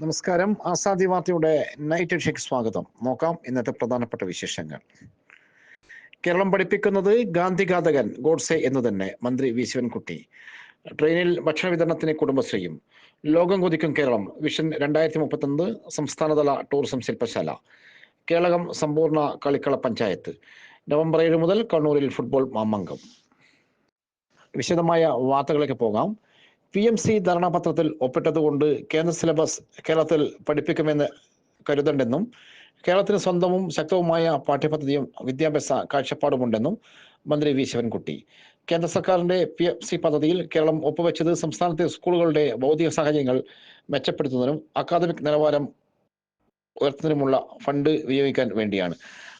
നമസ്കാരം. ആസാദി വാർത്തയുടെ night shake സ്വാഗതം. നോക്കാം ഇന്നത്തെ പ്രധാനപ്പെട്ട വിശേഷങ്ങൾ. കേരളം പഠിപ്പിക്കുന്നത് ഗാന്ധിഘാതകൻ ഗോഡ്സെ എന്ന് തന്നെ മന്ത്രി വി ശിവൻകുട്ടി. ട്രെയിനിൽ ഭക്ഷണ വിതരണത്തിന് കുടുംബശ്രീയും. ലോകം കൊതിക്കും കേരളം. വിഷൻ രണ്ടായിരത്തി മുപ്പത്തൊന്ന് സംസ്ഥാനതല ടൂറിസം ശില്പശാല. കേളകം സമ്പൂർണ കളിക്കള പഞ്ചായത്ത്. നവംബർ ഏഴ് മുതൽ കണ്ണൂരിൽ ഫുട്ബോൾ മാമംഗം വിശദമായ വാർത്തകളിലേക്ക് പോകാം. പി എം സി ധാരണാപത്രത്തിൽ ഒപ്പിട്ടതുകൊണ്ട് കേന്ദ്ര സിലബസ് കേരളത്തിൽ പഠിപ്പിക്കുമെന്ന് കരുതണ്ടെന്നും കേരളത്തിന് സ്വന്തവും ശക്തവുമായ പാഠ്യപദ്ധതിയും വിദ്യാഭ്യാസ കാഴ്ചപ്പാടുമുണ്ടെന്നും മന്ത്രി വി. ശിവൻകുട്ടി. കേന്ദ്ര സർക്കാരിന്റെ പി എം സി പദ്ധതിയിൽ കേരളം ഒപ്പുവെച്ചത് സംസ്ഥാനത്തെ സ്കൂളുകളുടെ ഭൗതിക സാഹചര്യങ്ങൾ മെച്ചപ്പെടുത്തുന്നതിനും അക്കാദമിക് നിലവാരം ഉയർത്തുന്നതിനുമുള്ള ഫണ്ട് വിനിയോഗിക്കാൻ വേണ്ടിയാണ്.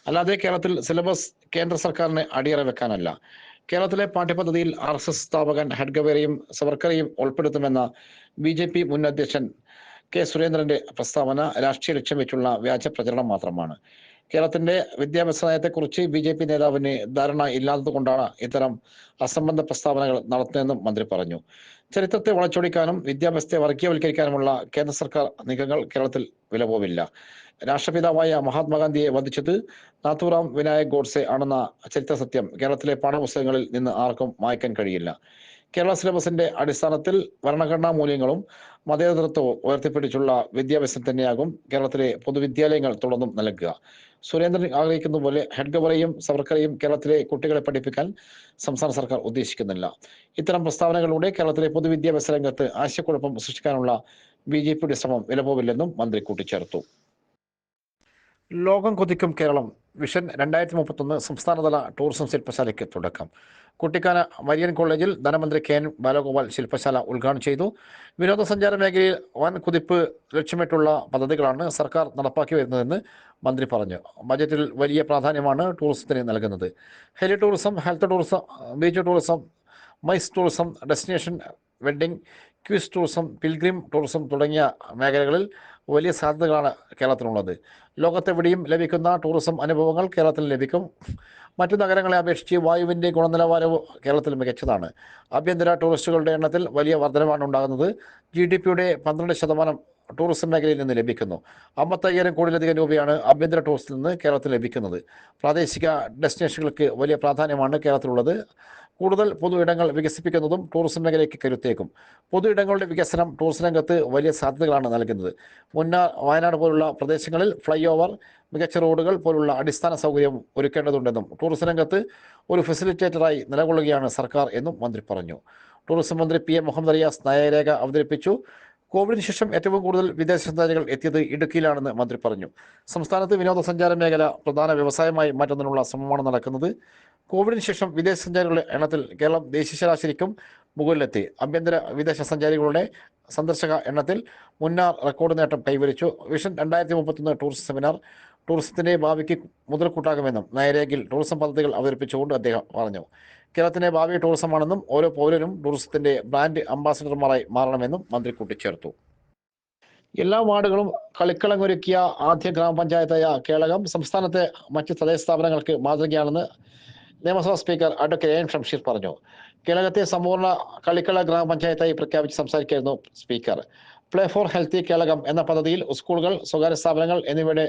അല്ലാതെ കേരളത്തിൽ സിലബസ് കേന്ദ്ര സർക്കാരിന് അടിയറ വെക്കാനല്ല കേരളത്തിലെ പാഠ്യപദ്ധതിയിൽ ആർ എസ് എസ് സ്ഥാപകൻ ഹെഡ്ഗവേരെയും സവർക്കറെയും ഉൾപ്പെടുത്തുമെന്ന ബി ജെ പി മുൻ അധ്യക്ഷൻ കെ സുരേന്ദ്രന്റെ പ്രസ്താവന രാഷ്ട്രീയ ലക്ഷ്യം വെച്ചുള്ള വ്യാജ പ്രചരണം മാത്രമാണ്. കേരളത്തിന്റെ വിദ്യാഭ്യാസ നയത്തെക്കുറിച്ച് ബി ജെ പി നേതാവിന് ധാരണ ഇല്ലാത്തതുകൊണ്ടാണ് ഇത്തരം അസംബന്ധ പ്രസ്താവനകൾ നടത്തുന്നതെന്നും മന്ത്രി പറഞ്ഞു. ചരിത്രത്തെ വളച്ചൊടിക്കാനും വിദ്യാഭ്യാസത്തെ വർഗീയവൽക്കരിക്കാനുമുള്ള കേന്ദ്ര സർക്കാർ നീക്കങ്ങൾ കേരളത്തിൽ വിലപോവില്ല. രാഷ്ട്രപിതാവായ മഹാത്മാഗാന്ധിയെ വധിച്ചത് നാഥുറാം വിനായക് ഗോഡ്സെ ആണെന്ന ചരിത്ര സത്യം കേരളത്തിലെ പാഠപുസ്തകങ്ങളിൽ നിന്ന് ആർക്കും മായ്ക്കാൻ കഴിയില്ല. കേരള സിലബസിന്റെ അടിസ്ഥാനത്തിൽ ഭരണഘടനാ മൂല്യങ്ങളും മതേതരത്വവും ഉയർത്തിപ്പിടിച്ചുള്ള വിദ്യാഭ്യാസം തന്നെയാകും കേരളത്തിലെ പൊതുവിദ്യാലയങ്ങൾ തുടർന്നും നൽകുക. സുരേന്ദ്രൻ ആഗ്രഹിക്കുന്ന പോലെ ഹെഡ്ഗവറേയും സവർക്കറേയും കേരളത്തിലെ കുട്ടികളെ പഠിപ്പിക്കാൻ സംസ്ഥാന സർക്കാർ ഉദ്ദേശിക്കുന്നില്ല. ഇത്തരം പ്രസ്താവനകളിലൂടെ കേരളത്തിലെ പൊതുവിദ്യാഭ്യാസ രംഗത്ത് ആശയക്കുഴപ്പം സൃഷ്ടിക്കാനുള്ള ബി ജെ പിയുടെ ശ്രമം വിലപോവില്ലെന്നും മന്ത്രി കൂട്ടിച്ചേർത്തു. ലോകം കൊതിക്കും കേരളം. വിഷൻ രണ്ടായിരത്തി മുപ്പത്തൊന്ന് സംസ്ഥാനതല ടൂറിസം ശില്പശാലയ്ക്ക് തുടക്കം. കുട്ടിക്കാന മരിയൻ കോളേജിൽ ധനമന്ത്രി കെ എൻ ബാലഗോപാൽ ശില്പശാല ഉദ്ഘാടനം ചെയ്തു. വിനോദസഞ്ചാര മേഖലയിൽ വൻ കുതിപ്പ് ലക്ഷ്യമിട്ടുള്ള പദ്ധതികളാണ് സർക്കാർ നടപ്പാക്കി വരുന്നതെന്ന് മന്ത്രി പറഞ്ഞു. ബജറ്റിൽ വലിയ പ്രാധാന്യമാണ് ടൂറിസത്തിന് നൽകുന്നത്. Heli tourism health tourism beach tourism MICE tourism destination wedding cruise tourism pilgrim tourism തുടങ്ങിയ മേഖലകളിൽ വലിയ സാധ്യതകളാണ് കേരളത്തിനുള്ളത്. ലോകത്തെവിടെയും ലഭിക്കുന്ന ടൂറിസം അനുഭവങ്ങൾ കേരളത്തിൽ ലഭിക്കും. മറ്റു നഗരങ്ങളെ അപേക്ഷിച്ച് വായുവിന്റെ ഗുണനിലവാരവും കേരളത്തിൽ മികച്ചതാണ്. ആഭ്യന്തര ടൂറിസ്റ്റുകളുടെ എണ്ണത്തിൽ വലിയ വർധനമാണ് ഉണ്ടാകുന്നത്. ജി ഡി പിയുടെ പന്ത്രണ്ട് ശതമാനം ടൂറിസം മേഖലയിൽ നിന്ന് ലഭിക്കുന്നു. അമ്പത്തയ്യായിരം കോടിയിലധികം രൂപയാണ് ആഭ്യന്തര ടൂറിസ്റ്റിൽ നിന്ന് കേരളത്തിൽ ലഭിക്കുന്നത്. പ്രാദേശിക ഡെസ്റ്റിനേഷനുകൾക്ക് വലിയ പ്രാധാന്യമാണ് കേരളത്തിലുള്ളത്. കൂടുതൽ പൊതു ഇടങ്ങൾ വികസിപ്പിക്കുന്നതും ടൂറിസം മേഖലയ്ക്ക് കരുത്തേക്കും. പൊതു ഇടങ്ങളുടെ വികസനം ടൂറിസം രംഗത്ത് വലിയ സാധ്യതകളാണ് നൽകുന്നത്. മുന്നാർ വയനാട് പോലുള്ള പ്രദേശങ്ങളിൽ ഫ്ലൈ ഓവർ മികച്ച റോഡുകൾ പോലുള്ള അടിസ്ഥാന സൗകര്യം ഒരുക്കേണ്ടതുണ്ടെന്നും ടൂറിസം രംഗത്ത് ഒരു ഫെസിലിറ്റേറ്ററായി നിലകൊള്ളുകയാണ് സർക്കാർ എന്നും മന്ത്രി പറഞ്ഞു. ടൂറിസം മന്ത്രി പി എം മുഹമ്മദ് റിയാസ് നയരേഖ അവതരിപ്പിച്ചു. കോവിഡിന് ശേഷം ഏറ്റവും കൂടുതൽ വിദേശ സഞ്ചാരികൾ എത്തിയത് ഇടുക്കിയിലാണെന്ന് മന്ത്രി പറഞ്ഞു. സംസ്ഥാനത്ത് വിനോദസഞ്ചാര മേഖല പ്രധാന വ്യവസായമായി മാറ്റുന്നതിനുള്ള ശ്രമമാണ് നടക്കുന്നത്. കോവിഡിന് ശേഷം വിദേശ സഞ്ചാരികളുടെ എണ്ണത്തിൽ കേരളം ദേശീയ ശരാശരിക്കും മുകളിലെത്തി. ആഭ്യന്തര വിദേശ സഞ്ചാരികളുടെ സന്ദർശക എണ്ണത്തിൽ മുന്നാർ റെക്കോർഡ് നേട്ടം കൈവരിച്ചു. വിഷൻ രണ്ടായിരത്തി മുപ്പത്തൊന്ന് ടൂറിസം സെമിനാർ ടൂറിസത്തിന്റെ ഭാവിക്ക് മുതൽക്കൂട്ടാകുമെന്നും നയരേഖയിൽ ടൂറിസം പദ്ധതികൾ അവതരിപ്പിച്ചുകൊണ്ട് അദ്ദേഹം പറഞ്ഞു. കേരളത്തിന്റെ ഭാവി ടൂറിസമാണെന്നും ഓരോ പൗരനും ടൂറിസത്തിന്റെ ബ്രാൻഡ് അംബാസഡർമാരായി മാറണമെന്നും മന്ത്രി കൂട്ടിച്ചേർത്തു. എല്ലാ വാർഡുകളും കളിക്കളമൊരുക്കിയ ആദ്യ ഗ്രാമപഞ്ചായത്തായ കേളകം സംസ്ഥാനത്തെ മറ്റ് തദ്ദേശ സ്ഥാപനങ്ങൾക്ക് മാതൃകയാണെന്ന് നിയമസഭാ സ്പീക്കർ അഡ്വക്കേറ്റ് എൻ ഷംഷീർ പറഞ്ഞു. കേരളത്തെ സമ്പൂർണ കളിക്കള ഗ്രാമപഞ്ചായത്തായി പ്രഖ്യാപിച്ച് സംസാരിക്കുകയായിരുന്നു speaker. Play for healthy Kelakam എന്ന പദ്ധതിയിൽ സ്കൂളുകൾ സ്വകാര്യ സ്ഥാപനങ്ങൾ എന്നിവയുടെ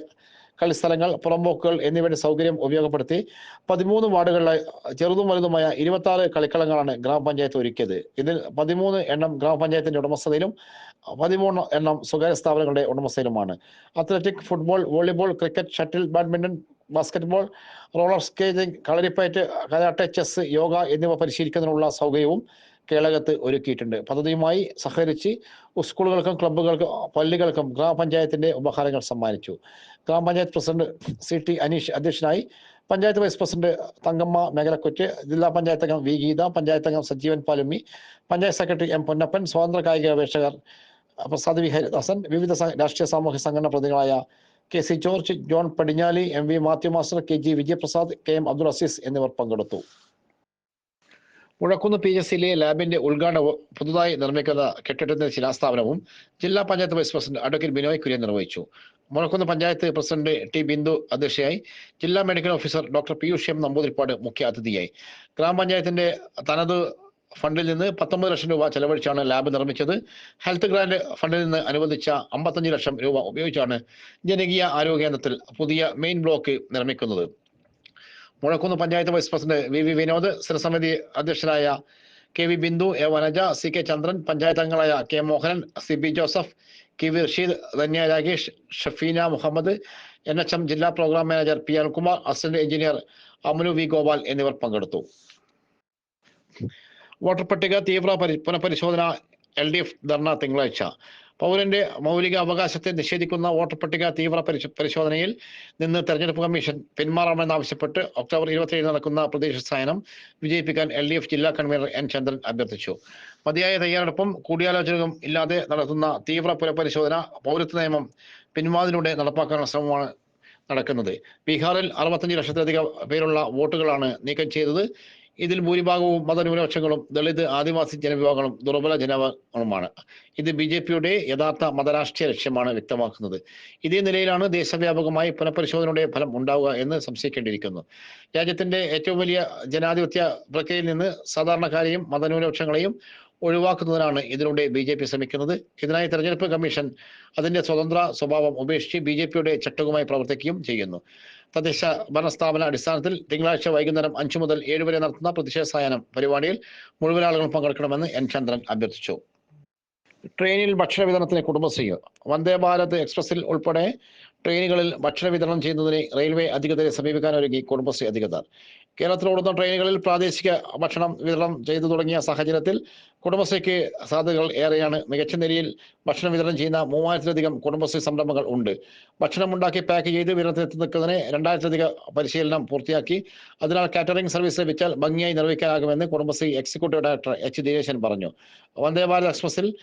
കളിസ്ഥലങ്ങൾ പുറമ്പോക്കുകൾ എന്നിവയുടെ സൗകര്യം ഉപയോഗപ്പെടുത്തി പതിമൂന്ന് വാർഡുകളിലായി ചെറുതും വലുതുമായ ഇരുപത്തി കളിക്കളങ്ങളാണ് ഗ്രാമപഞ്ചായത്ത് ഒരുക്കിയത്. ഇതിൽ പതിമൂന്ന് എണ്ണം ഗ്രാമപഞ്ചായത്തിന്റെ ഉടമസ്ഥതയിലും പതിമൂന്ന് എണ്ണം സ്വകാര്യ സ്ഥാപനങ്ങളുടെ ഉടമസ്ഥയിലുമാണ് athletic football volleyball cricket shuttle badminton basketball roller skating Kalaripayattu karate chess yoga എന്നിവ പരിശീലിക്കുന്നതിനുള്ള സൗകര്യവും കേളകത്ത് ഒരുക്കിയിട്ടുണ്ട്. പദ്ധതിയുമായി സഹകരിച്ച് സ്കൂളുകൾക്കും ക്ലബ്ബുകൾക്കും പള്ളികൾക്കും ഗ്രാമപഞ്ചായത്തിന്റെ ഉപഹാരങ്ങൾ സമ്മാനിച്ചു. ഗ്രാമപഞ്ചായത്ത് പ്രസിഡന്റ് സി ടി അനീഷ് അധ്യക്ഷനായി പഞ്ചായത്ത് വൈസ് പ്രസിഡന്റ് തങ്കമ്മ മേഖലക്കൊറ്റ് ജില്ലാ പഞ്ചായത്ത് അംഗം വി ഗീത പഞ്ചായത്ത് അംഗം സജീവൻ പാലുമ്മി പഞ്ചായത്ത് സെക്രട്ടറി എം പൊന്നപ്പൻ സ്വാതന്ത്ര്യ കായിക ഗവേഷകർ പ്രസാദ് വി ഹരിദാസൻ വിവിധ രാഷ്ട്രീയ സാമൂഹ്യ സംഘടനാ പ്രതിനിധികളായ K C George John Padinjali M V Mathew master K G Vijayaprasad K M Abdul Azeez എന്നിവർ പങ്കെടുത്തു. മുഴക്കുന്ന് പി എസ് സിയിലെ ലാബിന്റെ ഉദ്ഘാടനവും പുതുതായി നിർമ്മിക്കുന്ന കെട്ടിടത്തിന്റെ ശിലാസ്ഥാപനവും ജില്ലാ panchayat vice president advocate Binoy Kurian നിർവഹിച്ചു. മുഴക്കുന്ന് പഞ്ചായത്ത് പ്രസിഡന്റ് ടി ബിന്ദു അധ്യക്ഷയായി ജില്ലാ medical officer doctor Piyush M Namboothiripad മുഖ്യ അതിഥിയായി ഗ്രാമപഞ്ചായത്തിന്റെ തനത് ഫണ്ടിൽ നിന്ന് പത്തൊമ്പത് ലക്ഷം രൂപ ചെലവഴിച്ചാണ് ലാബ് നിർമ്മിച്ചത്. ഹെൽത്ത് ഗ്രാൻഡ് ഫണ്ടിൽ നിന്ന് അനുവദിച്ച അമ്പത്തഞ്ച് ലക്ഷം രൂപ ഉപയോഗിച്ചാണ് ജനകീയ ആരോഗ്യ കേന്ദ്രത്തിൽ പുതിയ മെയിൻ ബ്ലോക്ക് നിർമ്മിക്കുന്നത്. Muzhakkunnu panchayat vice president V V Vinod സ്ഥിരസമിതി അധ്യക്ഷനായ K V Bindu A Vanaja C K Chandran panchayat അംഗങ്ങളായ K Mohanan C B Joseph K V Rasheed Dhanya Rakesh Shafeena Muhammad N H M ജില്ലാ programme manager P അൽകുമാർ assistant engineer അമനു V Gopal എന്നിവർ പങ്കെടുത്തു. Voter പട്ടിക തീവ്ര പരി പുനഃപരിശോധന L D F ധർണ തിങ്കളാഴ്ച. പൗരന്റെ മൗലിക അവകാശത്തെ നിഷേധിക്കുന്ന വോട്ടർ പട്ടിക തീവ്ര പരിശ- പരിശോധനയിൽ നിന്ന് തെരഞ്ഞെടുപ്പ് കമ്മീഷൻ പിന്മാറണമെന്നാവശ്യപ്പെട്ട് ഒക്ടോബർ ഇരുപത്തിയേഴ് നടക്കുന്ന പ്രദേശ സായനം വിജയിപ്പിക്കാൻ എൽ ഡി എഫ് ജില്ലാ കൺവീനർ എൻ ചന്ദ്രൻ അഭ്യർത്ഥിച്ചു. മതിയായ തയ്യാറെടുപ്പും കൂടിയാലോചനകളും ഇല്ലാതെ നടത്തുന്ന തീവ്ര പുനഃപരിശോധന പൗരത്വ നിയമം പിൻവാതിലൂടെ നടപ്പാക്കാനുള്ള ശ്രമമാണ് നടക്കുന്നത്. ബീഹാറിൽ അറുപത്തഞ്ച് ലക്ഷത്തിലധികം പേരുള്ള വോട്ടുകളാണ് നീക്കം ചെയ്തത്. ഇതിൽ ഭൂരിഭാഗവും മതന്യൂനപക്ഷങ്ങളും ദളിത് ആദിവാസി ജനവിഭാഗങ്ങളും ദുർബല ജനവിഭാഗങ്ങളുമാണ് ഇത് ബി ജെ പിയുടെ യഥാർത്ഥ മതരാഷ്ട്രീയ ലക്ഷ്യമാണ് വ്യക്തമാക്കുന്നത്. ഇതേ നിലയിലാണ് ദേശവ്യാപകമായി പുനഃപരിശോധനയുടെ ഫലം ഉണ്ടാവുക എന്ന് സംശയിക്കേണ്ടിയിരിക്കുന്നു. രാജ്യത്തിന്റെ ഏറ്റവും വലിയ ജനാധിപത്യ പ്രക്രിയയിൽ നിന്ന് സാധാരണക്കാരെയും മതന്യൂനപക്ഷങ്ങളെയും ഒഴിവാക്കുന്നതിനാണ് ഇതിലൂടെ ബി ജെ പി ശ്രമിക്കുന്നത്. ഇതിനായി തെരഞ്ഞെടുപ്പ് കമ്മീഷൻ അതിന്റെ സ്വതന്ത്ര സ്വഭാവം ഉപേക്ഷിച്ച് ബി ജെ പിയുടെ ചട്ടകമായി പ്രവർത്തിക്കുകയും ചെയ്യുന്നു. തദ്ദേശ ഭരണസ്ഥാപന അടിസ്ഥാനത്തിൽ തിങ്കളാഴ്ച വൈകുന്നേരം അഞ്ചു മുതൽ ഏഴ് വരെ നടത്തുന്ന പ്രതിഷേധ സായനം പരിപാടിയിൽ മുഴുവൻ ആളുകളും പങ്കെടുക്കണമെന്ന് എൻ ചന്ദ്രൻ അഭ്യർത്ഥിച്ചു. ട്രെയിനിൽ ഭക്ഷണ വിതരണത്തിന് കുടുംബശ്രീ വന്ദേ ഭാരത് എക്സ്പ്രസിൽ ഉൾപ്പെടെ ട്രെയിനുകളിൽ ഭക്ഷണ വിതരണം ചെയ്യുന്നതിന് റെയിൽവേ അധികൃതരെ സമീപിക്കാൻ ഒരുങ്ങി കുടുംബശ്രീ അധികൃതർ. കേരളത്തിലോടുന്ന ട്രെയിനുകളിൽ പ്രാദേശിക ഭക്ഷണം വിതരണം ചെയ്തു തുടങ്ങിയ സാഹചര്യത്തിൽ കുടുംബശ്രീക്ക് സാധ്യതകൾ ഏറെയാണ്. മികച്ച നിലയിൽ ഭക്ഷണം വിതരണം ചെയ്യുന്ന മൂവായിരത്തിലധികം കുടുംബശ്രീ സംരംഭങ്ങൾ ഉണ്ട്. ഭക്ഷണം ഉണ്ടാക്കി പാക്ക് ചെയ്ത് വിതരണത്തിന് നിൽക്കുന്നതിന് രണ്ടായിരത്തിലധികം പരിശീലനം പൂർത്തിയാക്കി. അതിനാൽ കാറ്ററിംഗ് സർവീസ് ലഭിച്ചാൽ ഭംഗിയായി നിർവഹിക്കാനാകുമെന്ന് Kudumbashree executive director H. Dineshan പറഞ്ഞു. വന്ദേ ഭാരത് എക്സ്പ്രസിൽ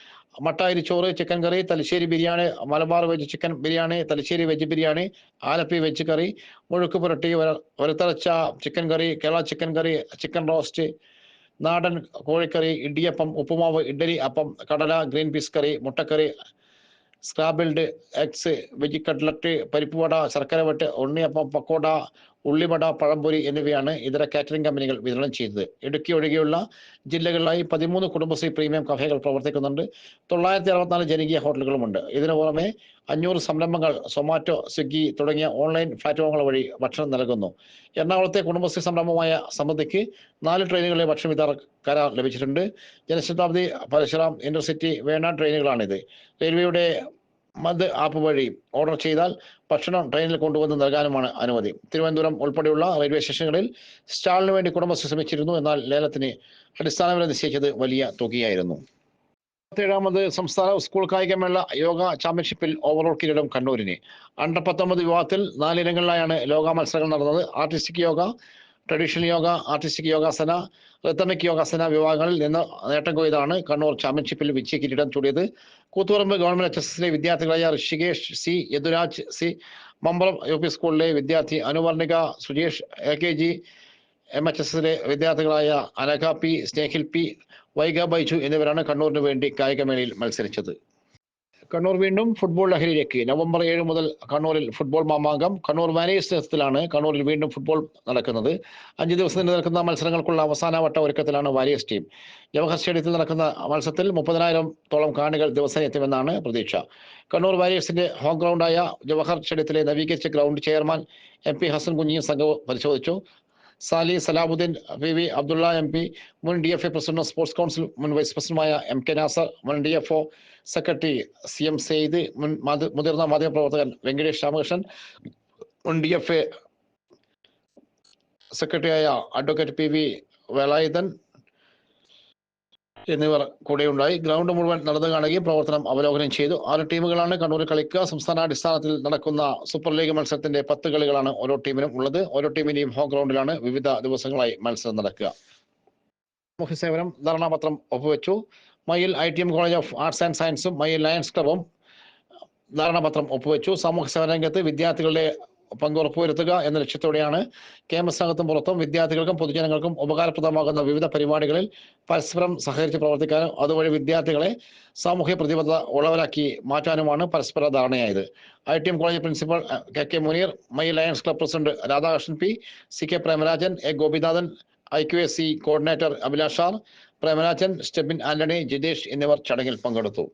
മട്ടായിരി ചോറ് chicken curry Thalassery biryani Malabar veg chicken biryani Thalassery veg biryani Alleppey veg curry മുഴുക്ക് പുരട്ടി വര- chicken curry Kerala chicken curry chicken roast നാടൻ കോഴിക്കറി ഇടിയപ്പം ഉപ്പുമാവ് ഇഡ്ഡലി അപ്പം കടല ഗ്രീൻ പീസ് കറി മുട്ടക്കറി scrambled eggs veg cutlet parippuvada ശർക്കര വട്ട് ഉണ്ണിയപ്പം പക്കോട ഉള്ളിവട പഴംപൊരി എന്നിവയാണ് ഇതര കാറ്ററിംഗ് കമ്പനികൾ വിതരണം ചെയ്തത്. ഇടുക്കി ഒഴികെയുള്ള ജില്ലകളിലായി പതിമൂന്ന് കുടുംബശ്രീ പ്രീമിയം കഫേകൾ പ്രവർത്തിക്കുന്നുണ്ട്. തൊള്ളായിരത്തി അറുപത്തിനാല് ജനകീയ ഹോട്ടലുകളുമുണ്ട് ഇതിനു പുറമെ അഞ്ഞൂറ് സംരംഭങ്ങൾ സൊമാറ്റോ സ്വിഗ്ഗി തുടങ്ങിയ ഓൺലൈൻ പ്ലാറ്റ്ഫോമുകൾ വഴി ഭക്ഷണം നൽകുന്നു. എറണാകുളത്തെ കുടുംബശ്രീ സംരംഭമായ സമൃദ്ധിക്ക് നാല് ട്രെയിനുകളിലെ ഭക്ഷണ വിതാ കരാർ ലഭിച്ചിട്ടുണ്ട്. ജനശതാബ്ദി പരശുറാം ഇന്റർസിറ്റി വേണ ട്രെയിനുകളാണിത് റെയിൽവേയുടെ മദ് ആപ്പ് വഴി ഓർഡർ ചെയ്താൽ ഭക്ഷണം ട്രെയിനിൽ കൊണ്ടുവന്ന് നൽകാനുമാണ് അനുമതി. തിരുവനന്തപുരം ഉൾപ്പെടെയുള്ള റെയിൽവേ സ്റ്റേഷനുകളിൽ സ്റ്റാളിന് വേണ്ടി കുടുംബശ്രീ ശ്രമിച്ചിരുന്നു എന്നാൽ ലേലത്തിന് അടിസ്ഥാന വില നിശ്ചയിച്ചത് വലിയ തുകയായിരുന്നു. പത്തേഴാമത് സംസ്ഥാന സ്കൂൾ കായികമേള യോഗ ചാമ്പ്യൻഷിപ്പിൽ ഓവറോൾ കിരീടം കണ്ണൂരിന്. അണ്ടർ പത്തൊമ്പത് വിഭാഗത്തിൽ നാലിനങ്ങളിലായാണ് ലോക മത്സരങ്ങൾ നടന്നത്. Artistic yoga traditional yoga artistic yogasana rhythmic yogasana വിഭാഗങ്ങളിൽ നിന്ന് നേട്ടം കൊയ്താണ് കണ്ണൂർ ചാമ്പ്യൻഷിപ്പിൽ വിജയ കിരീടം ചൂടിയത്. കൂത്തുപറമ്പ് ഗവൺമെന്റ് എച്ച് എസ് എസിലെ വിദ്യാർത്ഥികളായ Rishikesh C Yaduraj C Mambalam U P സ്കൂളിലെ വിദ്യാർത്ഥി Anuvarnika Sujesh A K G M H S എസിലെ വിദ്യാർത്ഥികളായ അനഘ പി സ്നേഹിൽ പി വൈഗ ബൈജു എന്നിവരാണ് കണ്ണൂരിന് വേണ്ടി കായികമേളയിൽ മത്സരിച്ചത്. കണ്ണൂർ വീണ്ടും ഫുട്ബോൾ ലഹരിയിലേക്ക്. നവംബർ ഏഴ് മുതൽ കണ്ണൂരിൽ ഫുട്ബോൾ മാമാങ്കം. കണ്ണൂർ വാനേഴ്സ് നേതൃത്വത്തിലാണ് കണ്ണൂരിൽ വീണ്ടും ഫുട്ബോൾ നടക്കുന്നത്. അഞ്ച് ദിവസം നീണ്ടു നിൽക്കുന്ന മത്സരങ്ങൾക്കുള്ള അവസാനവട്ട ഒരുക്കത്തിലാണ് വാരിയസ് ടീം. ജവഹർ സ്റ്റേഡിയത്തിൽ നടക്കുന്ന മത്സരത്തിൽ മുപ്പതിനായിരത്തോളം കാണികൾ ദിവസം എത്തുമെന്നാണ് പ്രതീക്ഷ. കണ്ണൂർ വാരിയേഴ്സിന്റെ ഹോം ഗ്രൗണ്ടായ ജവഹർ സ്റ്റേഡിയത്തിലെ നവീകരിച്ച ground chairman M P Hasan കുഞ്ഞിയും സംഘവും പരിശോധിച്ചു. Sali Salamuddin P V Abdulla M P മുൻ D F A president sports council മുൻ വൈസ് പ്രസിഡന്റുമായ എം കെ നാസർ മുൻ D F O secretary C M Syed മുൻ മുതിർന്ന മാധ്യമപ്രവർത്തകൻ വെങ്കടേഷ് രാമകൃഷ്ണൻ മുൻ ഡി എഫ് എ സെക്രട്ടറിയായ അഡ്വക്കേറ്റ് പി വി വേലായുധൻ എന്നിവർ കൂടെയുണ്ടായി. ഗ്രൗണ്ട് മുഴുവൻ നടന്നു കാണുകയും പ്രവർത്തനം അവലോകനം ചെയ്തു. ആറ് ടീമുകളാണ് കണ്ണൂർ കളിക്കുക. സംസ്ഥാന അടിസ്ഥാനത്തിൽ നടക്കുന്ന സൂപ്പർ ലീഗ് മത്സരത്തിന്റെ പത്ത് കളികളാണ് ഓരോ ടീമിനും ഉള്ളത്. ഓരോ ടീമിന്റെയും ഹോം ഗ്രൗണ്ടിലാണ് വിവിധ ദിവസങ്ങളായി മത്സരം നടക്കുക. മുഖ്യ സേവനം ധാരണാപത്രം ഒപ്പുവെച്ചു. Mayyil I T M college of arts and സയൻസും മയിൽ ലയൺസ് ക്ലബും ധാരണാപത്രം ഒപ്പുവെച്ചു. സാമൂഹ്യ സേവന രംഗത്ത് വിദ്യാർത്ഥികളുടെ പങ്ക് ഉറപ്പുവരുത്തുക എന്ന ലക്ഷ്യത്തോടെയാണ് ക്യാമ്പസിനകത്തും പുറത്തും വിദ്യാർത്ഥികൾക്കും പൊതുജനങ്ങൾക്കും ഉപകാരപ്രദമാകുന്ന വിവിധ പരിപാടികളിൽ പരസ്പരം സഹകരിച്ച് പ്രവർത്തിക്കാനും അതുവഴി വിദ്യാർത്ഥികളെ സാമൂഹ്യ പ്രതിബദ്ധത ഉള്ളവരാക്കി മാറ്റാനുമാണ് പരസ്പര ധാരണയായത്. I T M college principal K K Muneer Mayyil lions club president Radhakrishnan P C K Premarajan A Gopinathan I Q S C coordinator അഭിലാഷാർ Premarajan Stebin Antony Jithesh എന്നിവർ ചടങ്ങിൽ പങ്കെടുത്തു.